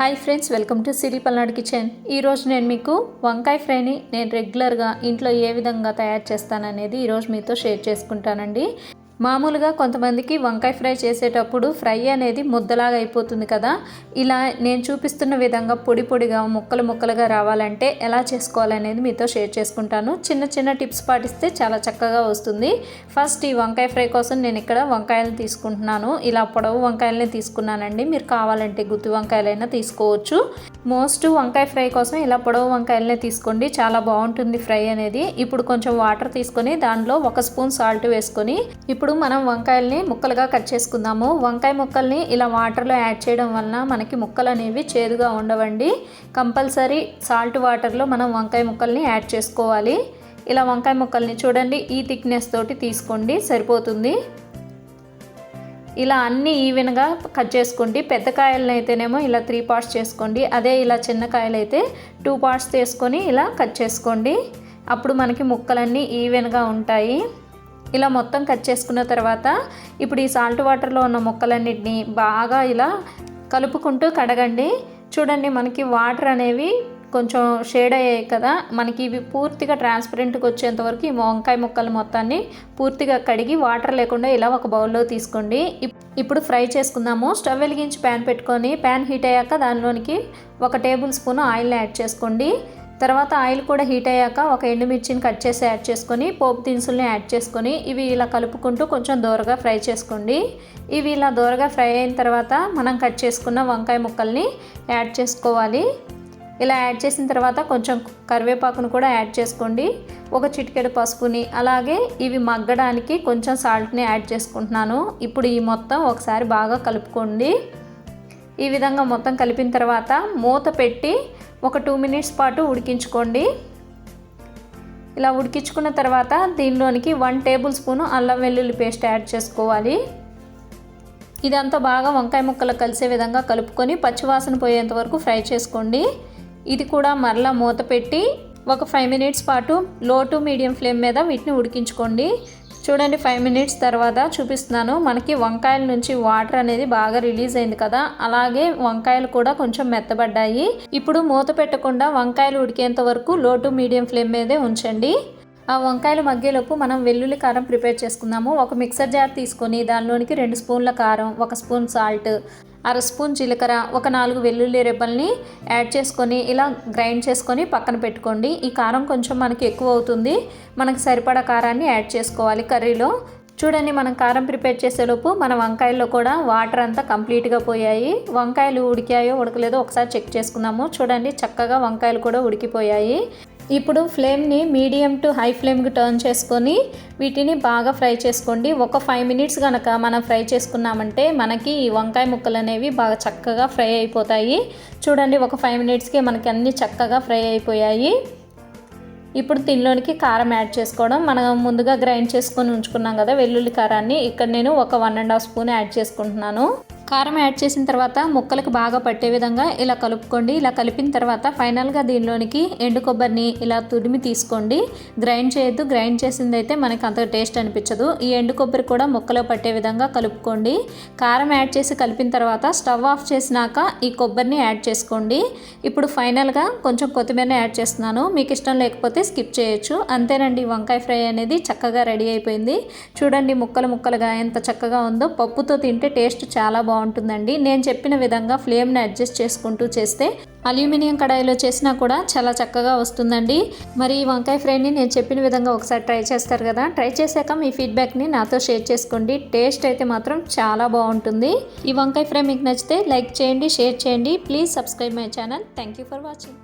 Hi friends welcome to Siri Palnadu kitchen. ఈరోజు నేను మీకు వంకాయ ఫ్రైని నేను రెగ్యులర్గా ఇంట్లో ఏ విధంగా తయారు చేస్తాననేది ఈరోజు మీతో షేర్ చేసుకుంటానండి. మామూలుగా కొంతమందికి వంకాయ ఫ్రై చేసేటప్పుడు ఫ్రై అనేది ముద్దలాగా అయిపోతుంది కదా. ఇలా నేను చూపిస్తున్న విధంగా పొడి పొడిగా ముక్కలు ముక్కలుగా రావాలంటే ఎలా చేసుకోవాలనేది మీతో షేర్ చేసుకుంటాను. చిన్న చిన్న టిప్స్ పాటిస్తే చాలా చక్కగా వస్తుంది. ఫస్ట్ ఈ వంకాయ ఫ్రై కోసం నేను ఇక్కడ వంకాయలు తీసుకుంటున్నాను. ఇలా పొడవు వంకాయలనే తీసుకున్నానండి. మీరు కావాలంటే గుత్తి వంకాయలైనా తీసుకోవచ్చు. మోస్ట్ వంకాయ ఫ్రై కోసం ఇలా పొడవు వంకాయలనే తీసుకోండి. చాలా బాగుంటుంది ఫ్రై అనేది. ఇప్పుడు కొంచెం వాటర్ తీసుకొని దానిలో ఒక స్పూన్ సాల్ట్ వేసుకొని ఇప్పుడు మనం వంకాయల్ని ముక్కలుగా కట్ చేసుకుందాము. వంకాయ ముక్కల్ని ఇలా వాటర్లో యాడ్ చేయడం వలన మనకి ముక్కలు అనేవి చేదుగా ఉండవండి. కంపల్సరీ సాల్ట్ వాటర్లో మనం వంకాయ ముక్కల్ని యాడ్ చేసుకోవాలి. ఇలా వంకాయ ముక్కల్ని చూడండి ఈ థిక్నెస్ తోటి తీసుకోండి సరిపోతుంది. ఇలా అన్ని ఈవెన్గా కట్ చేసుకోండి పెద్ద కాయలను అయితేనేమో ఇలా త్రీ పార్ట్స్ చేసుకోండి. అదే ఇలా చిన్న కాయలు అయితే టూ పార్ట్స్ తీసుకొని ఇలా కట్ చేసుకోండి. అప్పుడు మనకి ముక్కలన్నీ ఈవెన్గా ఉంటాయి. ఇలా మొత్తం కట్ చేసుకున్న తర్వాత ఇప్పుడు ఈ సాల్ట్ వాటర్లో ఉన్న ముక్కలన్నిటిని బాగా ఇలా కలుపుకుంటూ కడగండి. చూడండి మనకి వాటర్ అనేవి కొంచెం షేడ్ అయ్యాయి కదా. మనకి ఇవి పూర్తిగా ట్రాన్స్పరెంట్గా వచ్చేంత వరకు ఈ వంకాయ ముక్కలు మొత్తాన్ని పూర్తిగా కడిగి వాటర్ లేకుండా ఇలా ఒక బౌల్లో తీసుకోండి. ఇప్పుడు ఫ్రై చేసుకుందాము. స్టవ్ వెలిగించి ప్యాన్ పెట్టుకొని ప్యాన్ హీట్ అయ్యాక దానిలోనికి ఒక టేబుల్ స్పూన్ ఆయిల్ని యాడ్ చేసుకోండి. తర్వాత ఆయిల్ కూడా హీట్ అయ్యాక ఒక ఎండుమిర్చిని కట్ చేసి యాడ్ చేసుకొని పోపు దినుసుల్ని యాడ్ చేసుకొని ఇవి ఇలా కలుపుకుంటూ కొంచెం దూరగా ఫ్రై చేసుకోండి. ఇవి ఇలా దూరగా ఫ్రై అయిన తర్వాత మనం కట్ చేసుకున్న వంకాయ ముక్కల్ని యాడ్ చేసుకోవాలి. ఇలా యాడ్ చేసిన తర్వాత కొంచెం కరివేపాకును కూడా యాడ్ చేసుకోండి. ఒక చిటికెడు పసుపుని అలాగే ఇవి మగ్గడానికి కొంచెం సాల్ట్ని యాడ్ చేసుకుంటున్నాను. ఇప్పుడు ఈ మొత్తం ఒకసారి బాగా కలుపుకోండి. ఈ విధంగా మొత్తం కలిపిన తర్వాత మూత పెట్టి ఒక టూ మినిట్స్ పాటు ఉడికించుకోండి. ఇలా ఉడికించుకున్న తర్వాత దీనిలోనికి వన్ టేబుల్ స్పూను అల్లం వెల్లుల్లి పేస్ట్ యాడ్ చేసుకోవాలి. ఇదంతా బాగా వంకాయ ముక్కలు కలిసే విధంగా కలుపుకొని పచ్చివాసన పోయేంత వరకు ఫ్రై చేసుకోండి. ఇది కూడా మరలా మూత పెట్టి ఒక ఫైవ్ మినిట్స్ పాటు లో టు మీడియం ఫ్లేమ్ మీద వీటిని ఉడికించుకోండి. చూడండి ఫైవ్ మినిట్స్ తర్వాత చూపిస్తున్నాను. మనకి వంకాయల నుంచి వాటర్ అనేది బాగా రిలీజ్ అయింది కదా. అలాగే వంకాయలు కూడా కొంచెం మెత్తబడ్డాయి. ఇప్పుడు మూత పెట్టకుండా వంకాయలు ఉడికేంత వరకు లో టు మీడియం ఫ్లేమ్ మీదే ఉంచండి. ఆ వంకాయలు మగ్గేలోపు మనం వెల్లుల్లి కారం ప్రిపేర్ చేసుకుందాము. ఒక మిక్సర్ జార్ తీసుకొని దానిలోనికి రెండు స్పూన్ల కారం ఒక స్పూన్ సాల్ట్ అర స్పూన్ జీలకర్ర ఒక నాలుగు వెల్లుల్లి రెబ్బల్ని యాడ్ చేసుకొని ఇలా గ్రైండ్ చేసుకొని పక్కన పెట్టుకోండి. ఈ కారం కొంచెం మనకి ఎక్కువ అవుతుంది. మనకు సరిపడా కారాన్ని యాడ్ చేసుకోవాలి కర్రీలో. చూడండి మనం కారం ప్రిపేర్ చేసేలోపు మన వంకాయల్లో కూడా వాటర్ అంతా కంప్లీట్గా పోయాయి. వంకాయలు ఉడికాయో ఉడకలేదో ఒకసారి చెక్ చేసుకుందాము. చూడండి చక్కగా వంకాయలు కూడా ఉడికిపోయాయి. ఇప్పుడు ఫ్లేమ్ని మీడియం టు హై ఫ్లేమ్కి టర్న్ చేసుకొని వీటిని బాగా ఫ్రై చేసుకోండి. ఒక ఫైవ్ మినిట్స్ కనుక మనం ఫ్రై చేసుకున్నామంటే మనకి ఈ వంకాయ ముక్కలు అనేవి బాగా చక్కగా ఫ్రై అయిపోతాయి. చూడండి ఒక ఫైవ్ మినిట్స్కి మనకి అన్నీ చక్కగా ఫ్రై అయిపోయాయి. ఇప్పుడు దీనిలోనికి కారం యాడ్ చేసుకోవడం. మనం ముందుగా గ్రైండ్ చేసుకొని ఉంచుకున్నాం కదా వెల్లుల్లి కారాన్ని. ఇక్కడ నేను ఒక one and half spoon add చేసుకుంటున్నాను. కారం యాడ్ చేసిన తర్వాత ముక్కలకు బాగా పట్టే విధంగా ఇలా కలుపుకోండి. ఇలా కలిపిన తర్వాత ఫైనల్గా దీనిలోనికి ఎండు కొబ్బరిని ఇలా తుడిమి తీసుకోండి. గ్రైండ్ చేయొద్దు. గ్రైండ్ చేసింది అయితే మనకు అంత టేస్ట్ అనిపించదు. ఈ ఎండు కొబ్బరి కూడా ముక్కలో పట్టే విధంగా కలుపుకోండి. కారం యాడ్ చేసి కలిపిన తర్వాత స్టవ్ ఆఫ్ చేసినాక ఈ కొబ్బరిని యాడ్ చేసుకోండి. ఇప్పుడు ఫైనల్గా కొంచెం కొత్తిమీర యాడ్ చేస్తున్నాను. మీకు ఇష్టం లేకపోతే స్కిప్ చేయొచ్చు. అంతేనండి. వంకాయ ఫ్రై అనేది చక్కగా రెడీ అయిపోయింది. చూడండి ముక్కలు ముక్కలుగా ఎంత చక్కగా ఉందో. పప్పుతో తింటే టేస్ట్ చాలా బాగుంది బాగుంటుందండి. నేను చెప్పిన విధంగా ఫ్లేమ్ని అడ్జస్ట్ చేసుకుంటూ చేస్తే అల్యూమినియం కడాయిలో చేసినా కూడా చాలా చక్కగా వస్తుందండి. మరి ఈ వంకాయ ఫ్రైని నేను చెప్పిన విధంగా ఒకసారి ట్రై చేస్తారు కదా. ట్రై చేశాక మీ ఫీడ్బ్యాక్ని నాతో షేర్ చేసుకోండి. టేస్ట్ అయితే మాత్రం చాలా బాగుంటుంది. ఈ వంకాయ ఫ్రై మీకు నచ్చితే లైక్ చేయండి షేర్ చేయండి. Please subscribe my channel. Thank you for watching.